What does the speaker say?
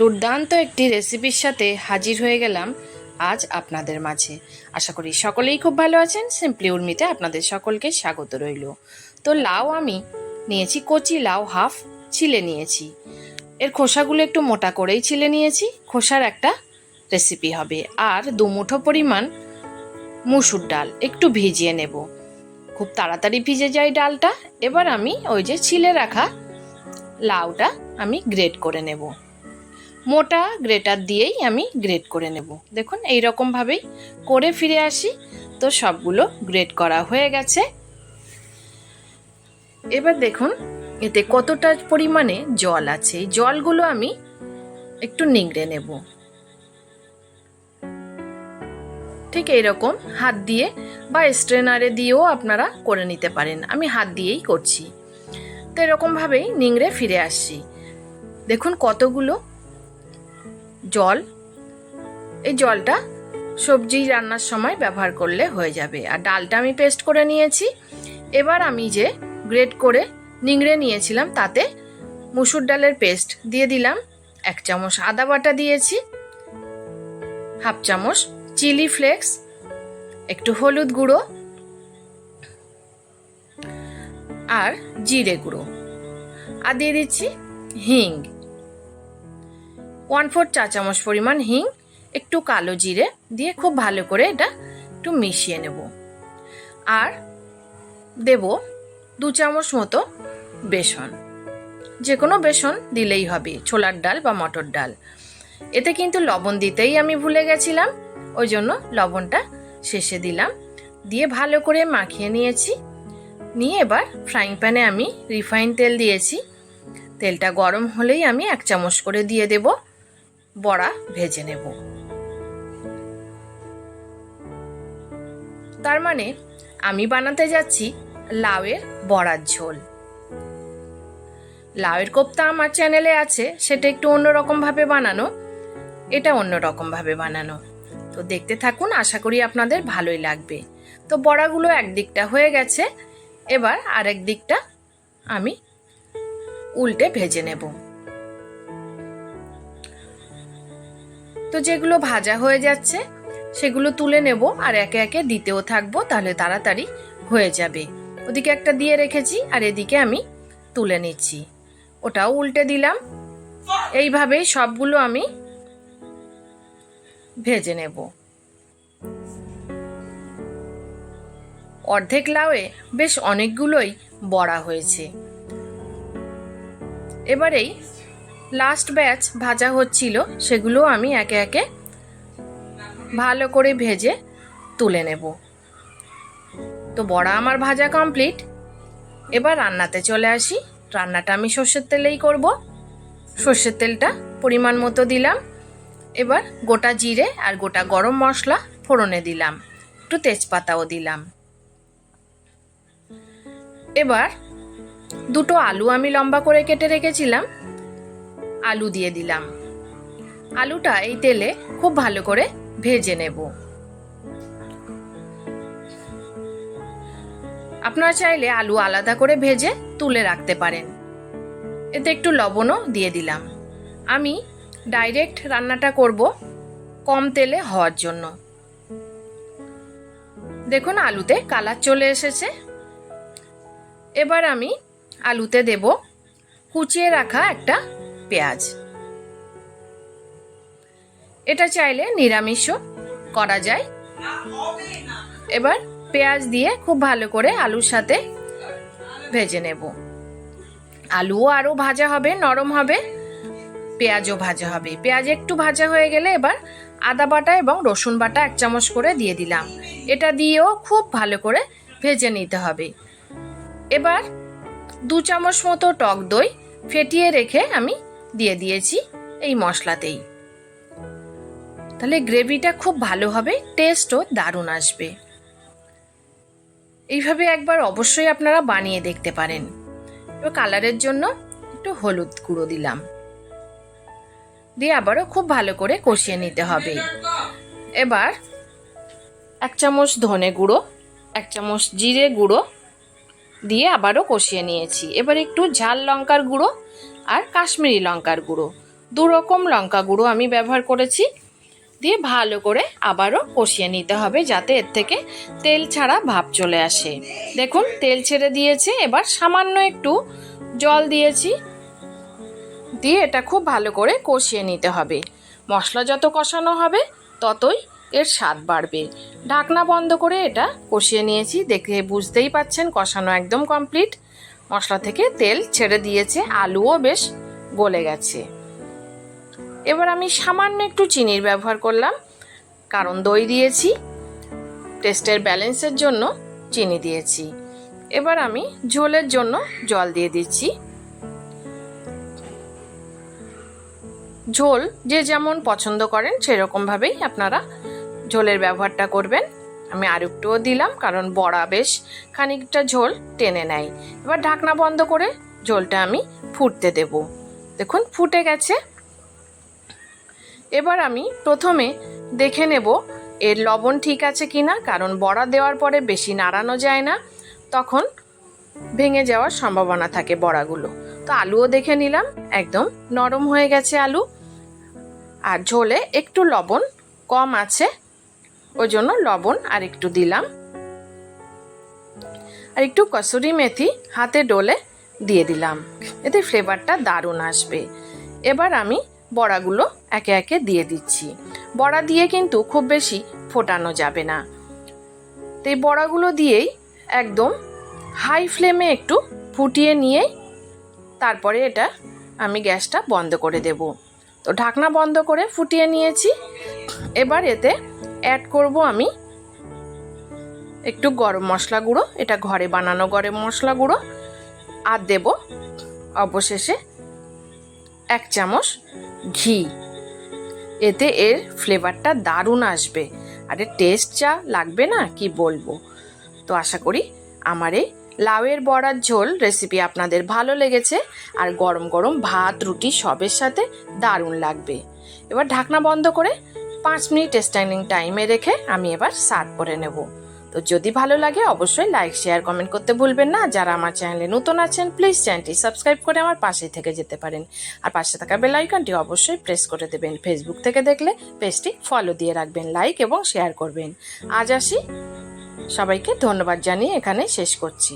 দুর্দান্ত একটি রেসিপির সাথে হাজির হয়ে গেলাম আজ আপনাদের মাঝে। আশা করি সকলেই খুব ভালো আছেন। সিম্পলি উর্মিতে আপনাদের সকলকে স্বাগত রইল। তো লাউ আমি নিয়েছি, কচি লাউ হাফ ছিলে নিয়েছি। এর খোসাগুলো একটু মোটা করেই ছিলে নিয়েছি, খোসার একটা রেসিপি হবে। আর দু মুঠো পরিমাণ মুসুর ডাল একটু ভিজিয়ে নেব। খুব তাড়াতাড়ি ভিজে যায় ডালটা। এবার আমি ওই যে ছিলে রাখা লাউটা আমি গ্রেড করে নেব। মোটা গ্রেটার দিয়েই আমি গ্রেট করে নেব। দেখুন এই রকমভাবেই করে ফিরে আসি। তো সবগুলো গ্রেট করা হয়ে গেছে। এবার দেখুন, এতে কতটা পরিমাণে জল আছে। এই জলগুলো আমি একটু নিংড়ে নেব। ঠিক এইরকম হাত দিয়ে বা স্ট্রেনারে দিয়েও আপনারা করে নিতে পারেন। আমি হাত দিয়েই করছি। তো এরকমভাবেই নিংড়ে ফিরে আসছি দেখুন কতগুলো জল। এই জলটা সবজি রান্নার সময় ব্যবহার করলে হয়ে যাবে। আর ডালটা আমি পেস্ট করে নিয়েছি। এবার আমি যে গ্রেট করে নিংড়ে নিয়েছিলাম, তাতে মুসুর ডালের পেস্ট দিয়ে দিলাম। এক চামচ আদা বাটা দিয়েছি। হাফ চামচ চিলি ফ্লেক্স। একটু হলুদ গুঁড়ো। আর জিরে গুঁড়ো। আর দিয়ে দিচ্ছি হিং। ওয়ান ফোর চা চামচ পরিমাণ হিং, একটু কালো জিরে দিয়ে খুব ভালো করে এটা একটু মিশিয়ে নেব। আর দেব দু চামচ মতো বেসন। যে কোনো বেসন দিলেই হবে, ছোলার ডাল বা মটর ডাল। এতে কিন্তু লবণ দিতেই আমি ভুলে গেছিলাম, ওই জন্য লবণটা শেষে দিলাম। দিয়ে ভালো করে মাখিয়ে নিয়েছি। নিয়ে এবার ফ্রাইং প্যানে আমি রিফাইন তেল দিয়েছি। তেলটা গরম হলেই আমি এক চামচ করে দিয়ে দেব। বড়া ভেজে নেব। তার মানে আমি বানাতে যাচ্ছি লাউয়ের বড়ার ঝোল। লাউয়ের কোপ্তা আমার চ্যানেলে আছে, সেটা একটু অন্যরকমভাবে বানানো। এটা অন্যরকমভাবে বানানো। তো দেখতে থাকুন, আশা করি আপনাদের ভালোই লাগবে। তো বড়াগুলো একদিকটা হয়ে গেছে, এবার আরেক দিকটা আমি উল্টে ভেজে নেব। তো যেগুলো ভাজা হয়ে যাচ্ছে, সেগুলো তুলে নেব আর একে একে দিতেও থাকব, তাহলে তাড়াতাড়ি হয়ে যাবে। ওদিকে একটা দিয়ে রেখেছি আর এদিকে আমি তুলে নিচ্ছি। ওটাও উল্টে দিলাম। এইভাবেই সবগুলো আমি ভেজে নেব। অর্ধেক লাউয়ে বেশ অনেকগুলোই বড়া হয়েছে। এবারেই লাস্ট ব্যাচ ভাজা হচ্ছিল, সেগুলো আমি একে একে ভালো করে ভেজে তুলে নেব। তো বড়া আমার ভাজা কমপ্লিট এবার রান্নাতে চলে আসি। রান্নাটা আমি সর্ষের তেলেই করব। সর্ষের তেলটা পরিমাণ মতো দিলাম। এবার গোটা জিরে আর গোটা গরম মশলা ফোড়নে দিলাম। একটু তেজপাতাও দিলাম। এবার দুটো আলু আমি লম্বা করে কেটে রেখেছিলাম। আলু দিয়ে দিলাম। আলুটা এই তেলে খুব ভালো করে ভেজে নেব। আপনারা চাইলে আলু আলাদা করে ভেজে তুলে রাখতে পারেন। এতে একটু লবণও দিয়ে দিলাম। আমি ডাইরেক্ট রান্নাটা করব কম তেলে হওয়ার জন্য। দেখুন আলুতে কালার চলে এসেছে। এবার আমি আলুতে দেব কুচিয়ে রাখা একটা পেঁয়াজ। এটা চাইলে নিরামিষও করা যায়। এবার পেঁয়াজ দিয়ে খুব ভালো করে আলুর সাথে ভেজে নেব। আলুও আরও ভাজা হবে, নরম হবে, পেঁয়াজও ভাজা হবে। পেঁয়াজ একটু ভাজা হয়ে গেলে এবার আদা বাটা এবং রসুন বাটা এক চামচ করে দিয়ে দিলাম। এটা দিয়েও খুব ভালো করে ভেজে নিতে হবে। এবার দু চামচ মতো টক দই ফেটিয়ে রেখে আমি দিয়ে দিয়েছি এই মশলাতেই। তাহলে গ্রেভিটা খুব ভালো হবে টেস্টও দারুণ আসবে। এইভাবে একবার অবশ্যই আপনারা বানিয়ে দেখতে পারেন। এবার কালারের জন্য একটু হলুদ গুঁড়ো দিলাম। দিয়ে আবারও খুব ভালো করে কষিয়ে নিতে হবে। এবার এক চামচ ধনে গুঁড়ো, এক চামচ জিরে গুঁড়ো দিয়ে আবারও কষিয়ে নিয়েছি। এবার একটু ঝাল লঙ্কার গুঁড়ো আর কাশ্মীরি লঙ্কার গুঁড়ো। দু রকম লঙ্কা গুঁড়ো আমি ব্যবহার করেছি। দিয়ে ভালো করে আবারও কষিয়ে নিতে হবে যাতে এর থেকে তেল ছাড়া ভাব চলে আসে। দেখুন, তেল ছেড়ে দিয়েছে, এবার সামান্য একটু জল দিয়েছি। দিয়ে এটা খুব ভালো করে কষিয়ে নিতে হবে। মশলা যত কষানো হবে, ততই এর স্বাদ বাড়বে। ঢাকনা বন্ধ করে এটা কষিয়ে নিয়েছি, দেখে বুঝতেই পাচ্ছেন কষানো একদম কমপ্লিট। মশলা থেকে তেল ছেড়ে দিয়েছে, আলুও বেশ গলে গেছে। এবার আমি সামান্য একটু চিনির ব্যবহার করলাম, কারণ দই দিয়েছি, টেস্টের ব্যালেন্সের জন্য চিনি দিয়েছি। এবার আমি ঝোলের জন্য জল দিয়ে দিচ্ছি। ঝোল যে যেমন পছন্দ করেন, সেরকমভাবেই আপনারা ঝোলের ব্যবহারটা করবেন। আমি আর একটুও দিলাম, কারণ বড়া বেশ খানিকটা ঝোল টেনে নেয়। এবার ঢাকনা বন্ধ করে ঝোলটা আমি ফুটতে দেব। দেখুন, ফুটে গেছে। এবার আমি প্রথমে দেখে নেব এর লবণ ঠিক আছে কিনা, কারণ বড়া দেওয়ার পরে বেশি নাড়ানো যায় না। তখন ভেঙে যাওয়ার সম্ভাবনা থাকে বড়াগুলো। তো আলুও দেখে নিলাম, একদম নরম হয়ে গেছে আলু। আর ঝোলে একটু লবণ কম আছে। ওই জন্য লবণ আর একটু দিলাম। আর একটু কসুরি মেথি হাতে ডলে দিয়ে দিলাম। এতে ফ্লেভারটা দারুণ আসবে। এবার আমি বড়াগুলো একে একে দিয়ে দিচ্ছি। বড়া দিয়ে কিন্তু খুব বেশি ফোটানো যাবে না। তো এই বড়াগুলো দিয়েই একদম হাই ফ্লেমে একটু ফুটিয়ে নিয়ে তারপরে এটা আমি গ্যাসটা বন্ধ করে দেব। তো ঢাকনা বন্ধ করে ফুটিয়ে নিয়েছি। এবার এতে অ্যাড করব আমি একটু গরম মশলা গুঁড়ো, এটা ঘরে বানানো গরম মশলা গুঁড়ো, আর দেব অবশেষে এক চামচ ঘি। এতে এর ফ্লেভারটা দারুণ আসবে। আর টেস্ট যা লাগবে না, কি বলব? তো আশা করি আমার এই লাউয়ের বড়ার ঝোল রেসিপি আপনাদের ভালো লেগেছে, আর গরম গরম ভাত, রুটি সবের সাথে দারুণ লাগবে। এবার ঢাকনা বন্ধ করে পাঁচ মিনিট স্ট্যান্ডিং টাইমে রেখে আমি এবার সার্ভ করে নেব। তো যদি ভালো লাগে অবশ্যই লাইক শেয়ার কমেন্ট করতে ভুলবেন না। যারা আমার চ্যানেলে নতুন আছেন প্লিজ চ্যানেলটি সাবস্ক্রাইব করে আমার পাশে থেকে যেতে পারেন। আর পাশে থাকা বেল আইকনটি অবশ্যই প্রেস করে দেবেন। ফেসবুক থেকে দেখলে পেজটি ফলো দিয়ে রাখবেন লাইক এবং শেয়ার করবেন। আজ আসি। সবাইকে ধন্যবাদ জানিয়ে এখানে শেষ করছি।